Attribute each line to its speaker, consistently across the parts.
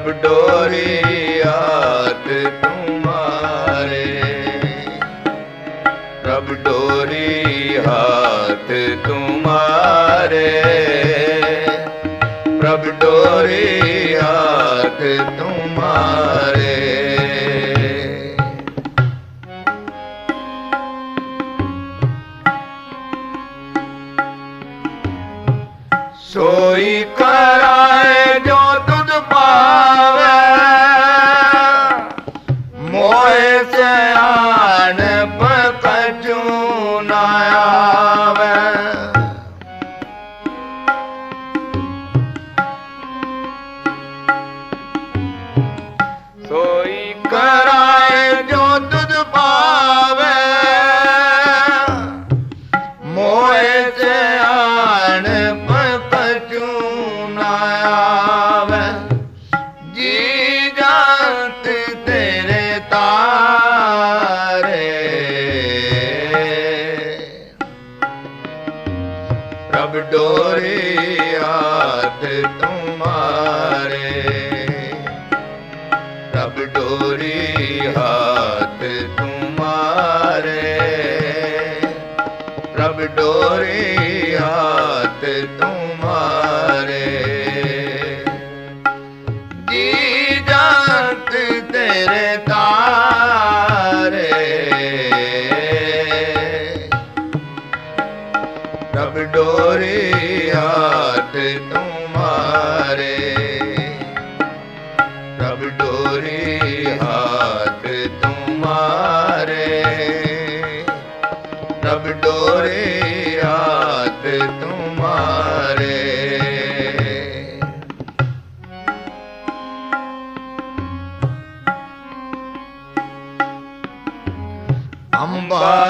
Speaker 1: ਸਭ ਡੋਰੀ ਆਤ ਤੁਮਾਰੇ ਪ੍ਰਭ ਡੋਰੀ ਹਾਥ ਤੁਮਾਰੇ ਪ੍ਰਭ ਡੋਰੀ ਹਾਥ ਤੁਮਾਰੇ Yeah.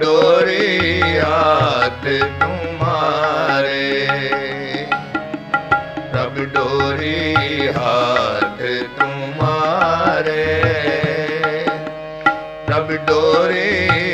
Speaker 1: ਡੋਰੀ ਆਤ ਨੂੰ ਮਾਰੇ। ਰੱਬ ਡੋਰੀ ਹਾਥ ਤੁਮਾਰੇ ਰੱਬ ਡੋਰੀ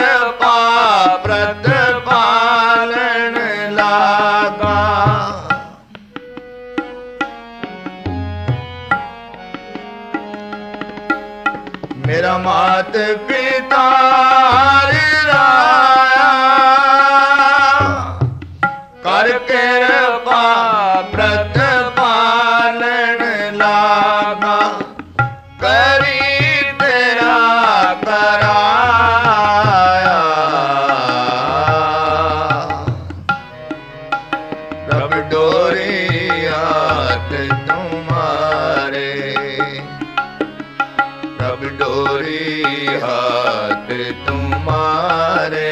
Speaker 1: ਮੇਰਾ ਮਾਤ ਰਬ ਡੋਰੀ ਹਾਥ ਤੁਮਾਰੇ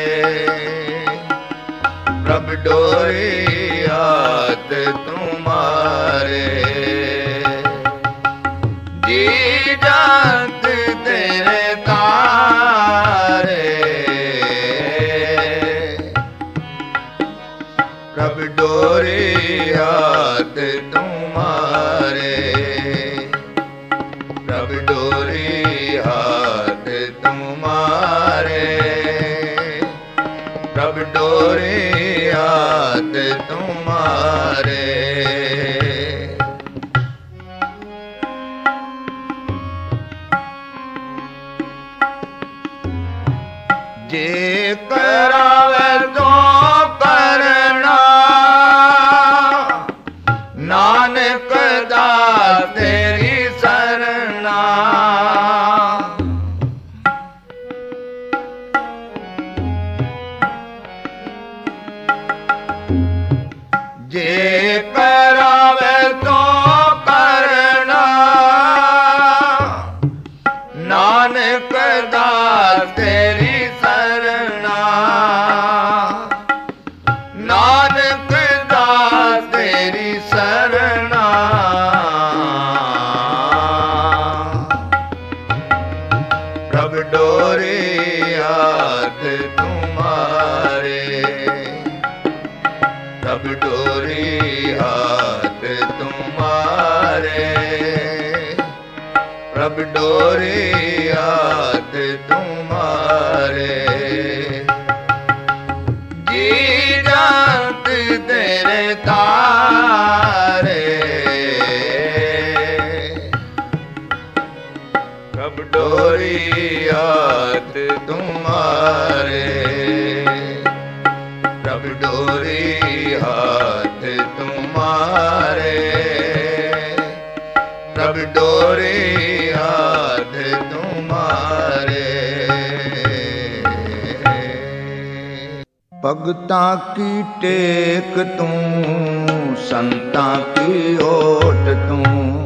Speaker 1: ਪ੍ਰਭ ਡੋਰੀ ਹਾਥ ਤੁਮਾਰੇ ਜੀ ਜੰਤ ਪ੍ਰਭ ਡੋਰੀ ਹਾਥ ਤੁਮਾਰੇ। ਜੇ ਕਰਾਵੇ ਤੋ ਕਰਨਾ ਨਾਨਕ ਤੇਰੇ ਤਾਰੇ ਪ੍ਰਭ ਡੋਰੀ ਹਾਥ ਤੁਮਾਰੇ ਪ੍ਰਭ ਡੋਰੀ ਹਾਥ ਤੁਮਾਰੇ ਪ੍ਰਭ ਡੋਰੀ ਭਗਤਾਂ ਕੀ ਟੇਕ ਤੂੰ? ਸੰਤਾਂ ਕੀ ਓਟ ਤੂੰ?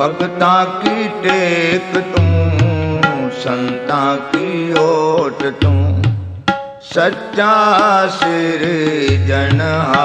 Speaker 1: ਭਗਤਾਂ ਕੀ ਟੇਕ ਤੂੰ? ਸੰਤਾਂ ਕੀ ਓਟ ਤੂੰ? ਸੱਚਾ ਸਿਰ ਜਨਹਾਰਾ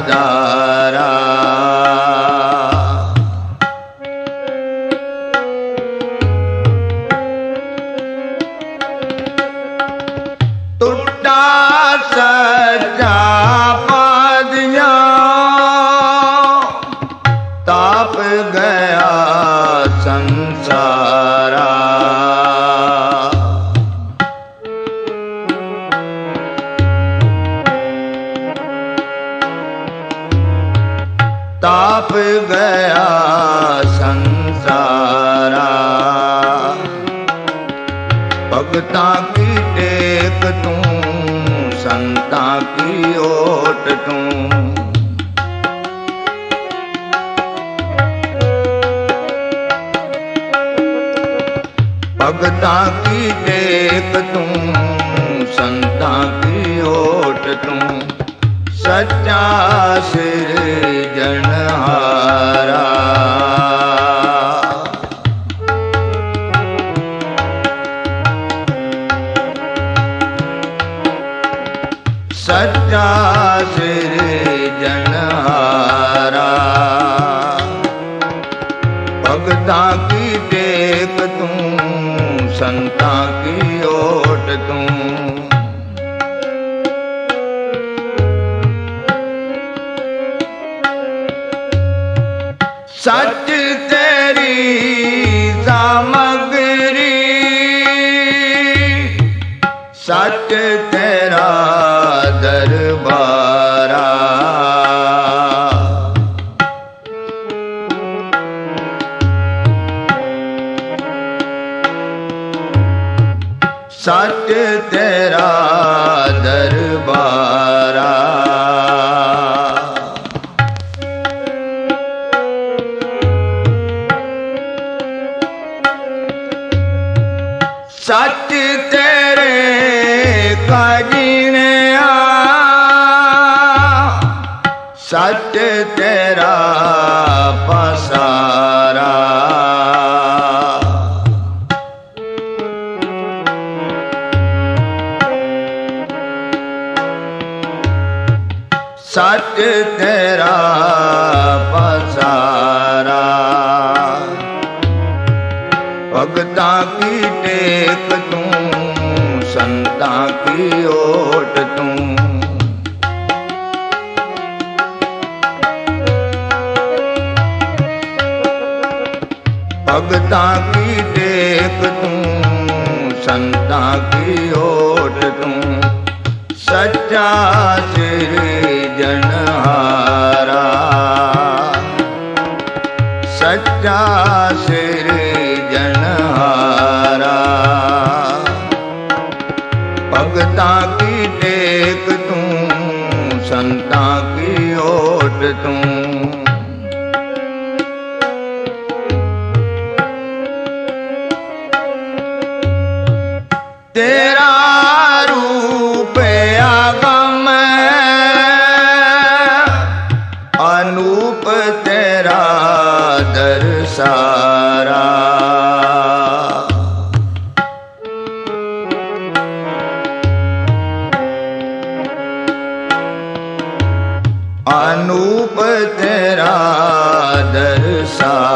Speaker 1: ધારા ਦਾ ਸੱਚ ਤੇਰਾ ਦਰਬਾਰਾ। ਦੀ ਓਟ ਤੂੰ। ਭਗਤਾਂ ਕੀ ਟੇਕ ਤੂੰ ਸੰਤਾਂ ਕੀ ਓਟ ਤੂੰ। ਸੱਚਾ ਸਿਰਜਣ तुम અનુપ તેરા દર્શા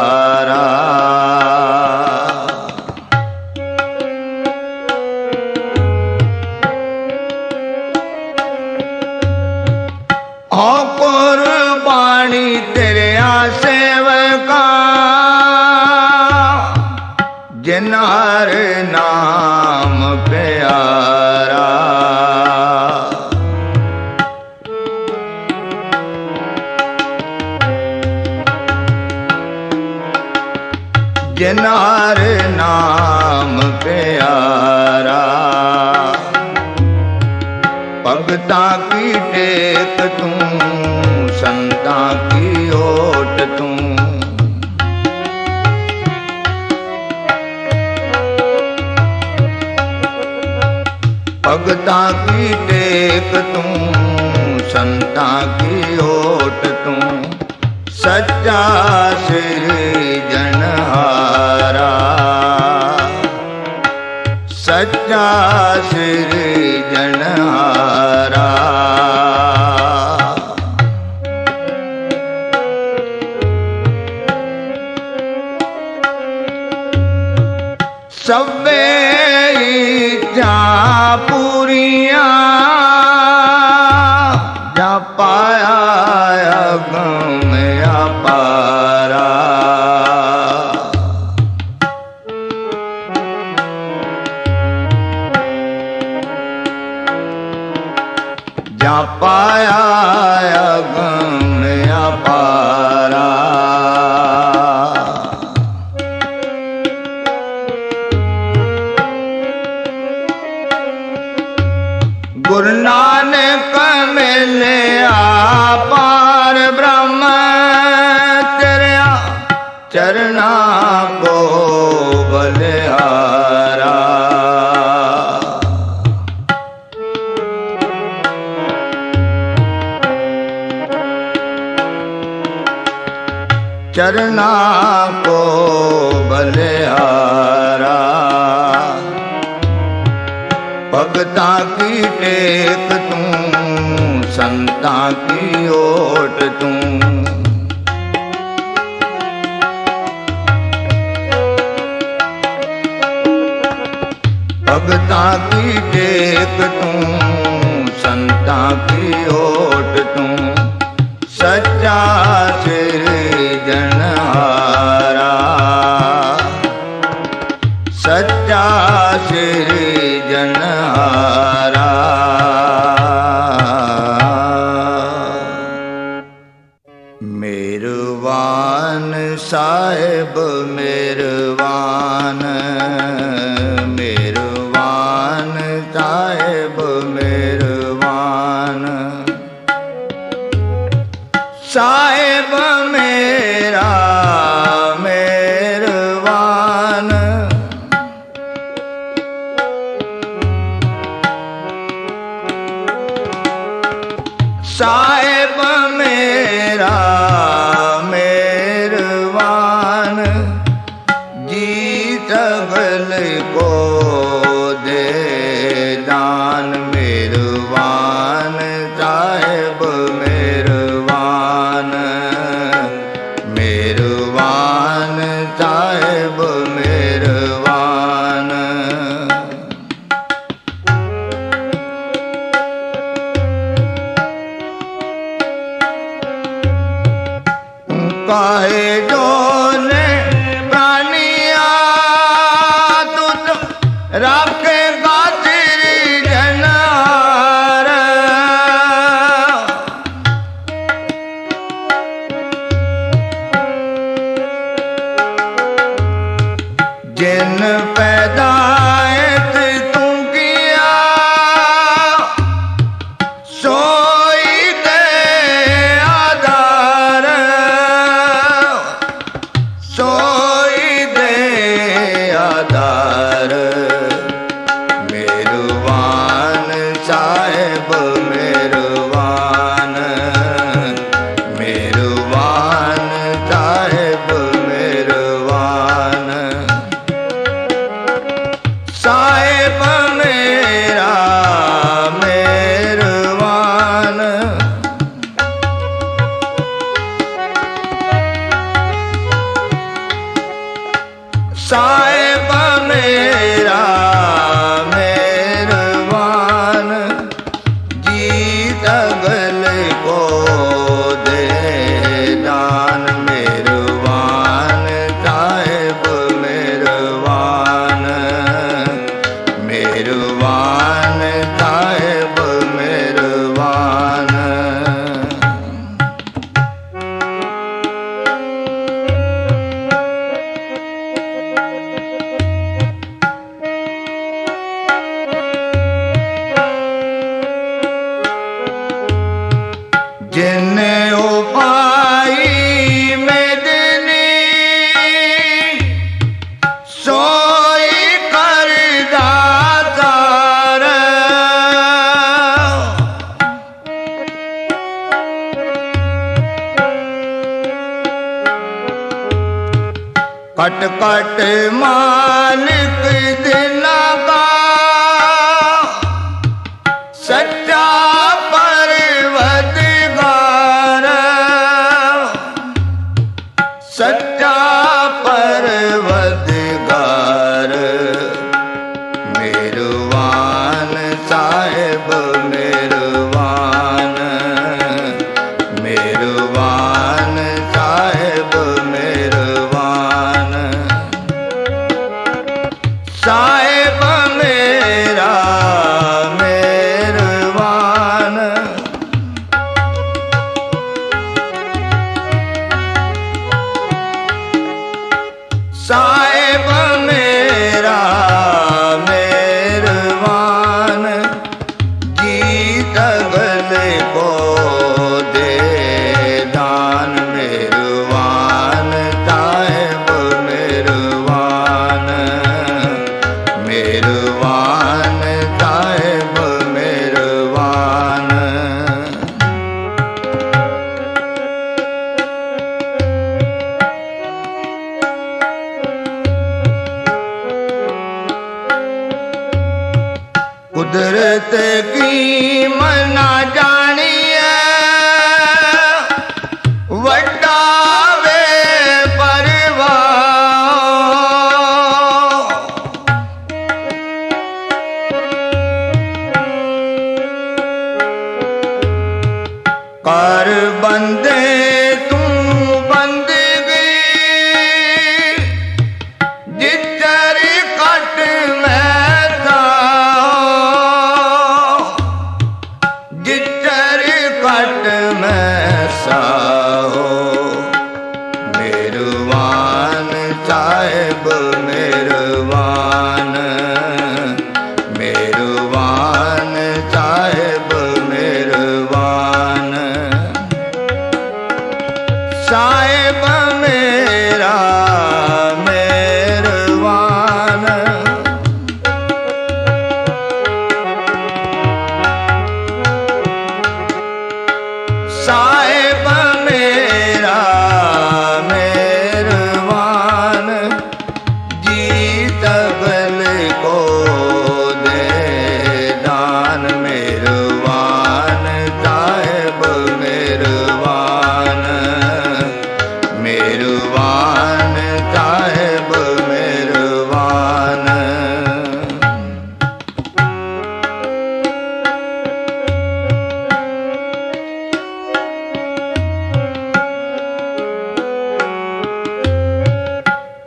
Speaker 1: ਭਗਤਾ ਕੀ ਟੇਕ ਤੂੰ? ਸੰਤਾ ਕੀ ਓਟ ਤੂੰ? ਸੱਚਾ ਸਿਰ ਜਨਹਾਰਾ ਸੱਚਾ ya ਦੀ ਟੇਕ ਤੂੰ, ਸੰਤਾਂ ਕੀ ਓਟ ਤੂੰ। ਭਗਤਾਂ ਕੀ ਟੇਕ ਤੂੰ, ਸੰਤਾਂ ਕੀ ਓਟ ਤੂੰ। ਸੱਚਾ ਸੇ ਸੱਚਾ ਪਰਵਤ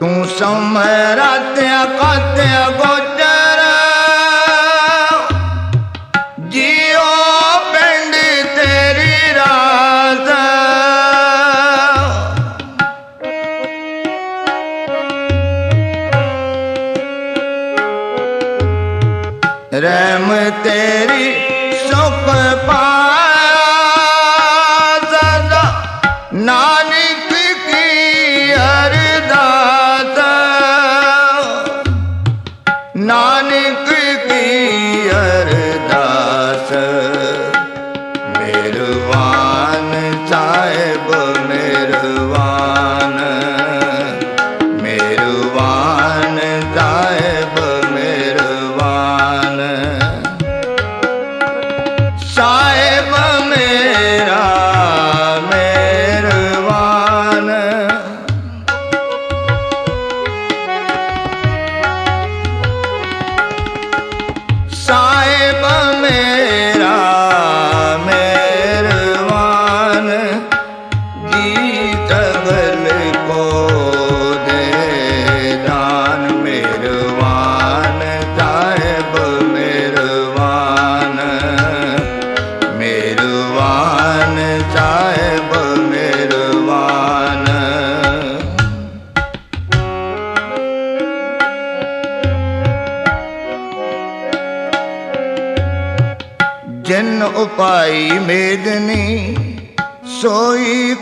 Speaker 1: ਤੂੰ ਸਮਰਾਤਿਆ ਕਾਤਿਆ ਗੋਚਰ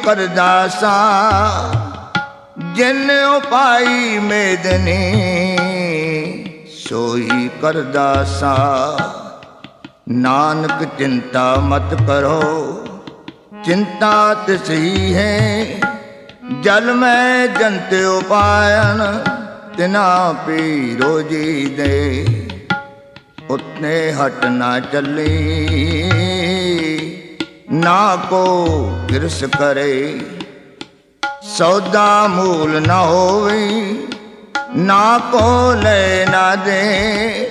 Speaker 1: ਸੋਈ ਕਰਦਾ ਸਾ, ਜਿਨ ਉਪਾਈ ਮੇਦਨੀ, ਸੋਈ ਕਰਦਾ ਸਾ। ਨਾਨਕ, ਚਿੰਤਾ ਮਤ ਕਰੋ, ਚਿੰਤਾ ਤਿਸਹੀ ਹੈ। ਜਲ ਮੈਂ ਜੰਤ ਉਪਾਇਨ ਤਿਨਾ ਪੀ ਰੋਜੀ ਦੇ। ਉਤਨੇ ਹਟ ਨਾ ਚੱਲੀ। ਨਾ ਕੋ ਕਿਰਸ ਕਰੇ, ਸੌਦਾ ਮੂਲ ਨਾ ਹੋਵੇ, ਨਾ ਕੋ ਲੈ ਨਾ ਦੇ।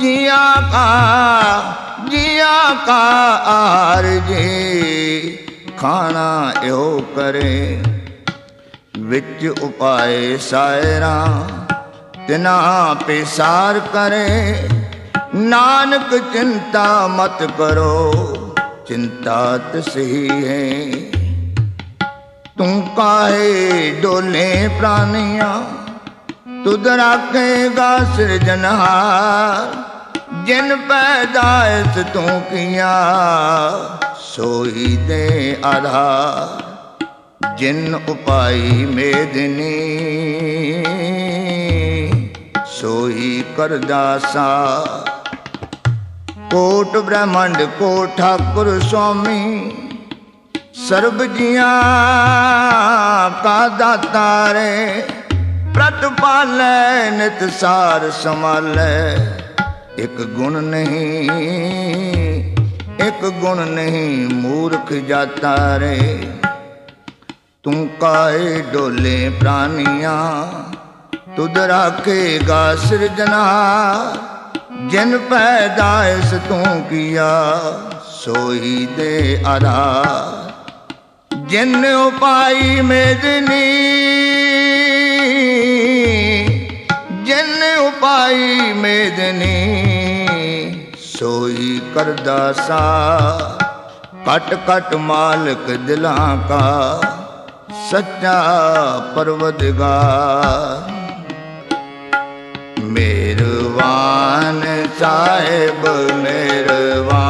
Speaker 1: ਜੀਆਂ ਕਾ, ਜੀਆ ਕਾ ਆਰ ਜੀ, ਖਾਣਾ ਇਹੋ ਕਰੇ। ਵਿੱਚ ਉਪਾਏ ਸਾਇਰਾ, ਤਿਨਾ ਪਿਸਾਰ ਕਰੇ। ਨਾਨਕ ਚਿੰਤਾ ਮਤ ਕਰੋ ਚਿੰਤਾ ਤਸਹੀ। ਹੈ ਤੂੰ ਕਾਹੇ ਡੋਲੇ ਪ੍ਰਾਨੀਆਂ ਤੁਧ ਰਾਖੇਗਾ ਸਿਰਜਨਹਾਰ ਜਿਨ ਪੈਦਾਇਸ਼ ਤੂੰ ਕੀਆ, ਸੋਈ ਦੇ ਆਧਾਰ। ਜਿਨ ਉਪਾਈ ਮੇਦਨੀ, ਸੋਈ ਕਰਦਾ ਸਾ ਕੋਟ ਬ੍ਰਹਮੰਡ ਕੋ ਠਾਕੁਰ ਸੁਆਮੀ ਸਰਬ ਜੀਆਂ ਕਾ ਦਾਤਾਰੇ ਪ੍ਰਤਪਾਲੈ ਨਿਤ ਸਾਰ ਸਮਾਲੈ ਇੱਕ ਗੁਣ ਨਹੀਂ, ਇੱਕ ਗੁਣ ਨਹੀਂ ਮੂਰਖ ਜਾਤਾ ਰੇ। ਤੂੰ ਕਾਏ ਡੋਲੇ ਪ੍ਰਾਨੀਆਂ ਤੁਧ ਰਾਖੇਗਾ ਸਿਰਜਨਾ ਜਿਨ ਪੈਦਾਇਸ਼ ਤੂੰ ਕੀਆ ਸੋਈ ਦੇ ਆਧਾਰ ਜਿਨ ਉਪਾਈ ਮੇਦਨੀ ਜਿਨ ਉਪਾਈ ਮੇਦਨੀ ਸੋਈ ਕਰਦਾ ਸਾ। ਕਟ ਕਟ ਮਾਲਕ ਦਿਲਾਂ ਕਾ, ਸੱਚਾ ਪਰਵਦਗਾਰ। ਮਿਹਰਬਾਨ ਸਾਹਿਬ ਮਿਹਰਬਾਨ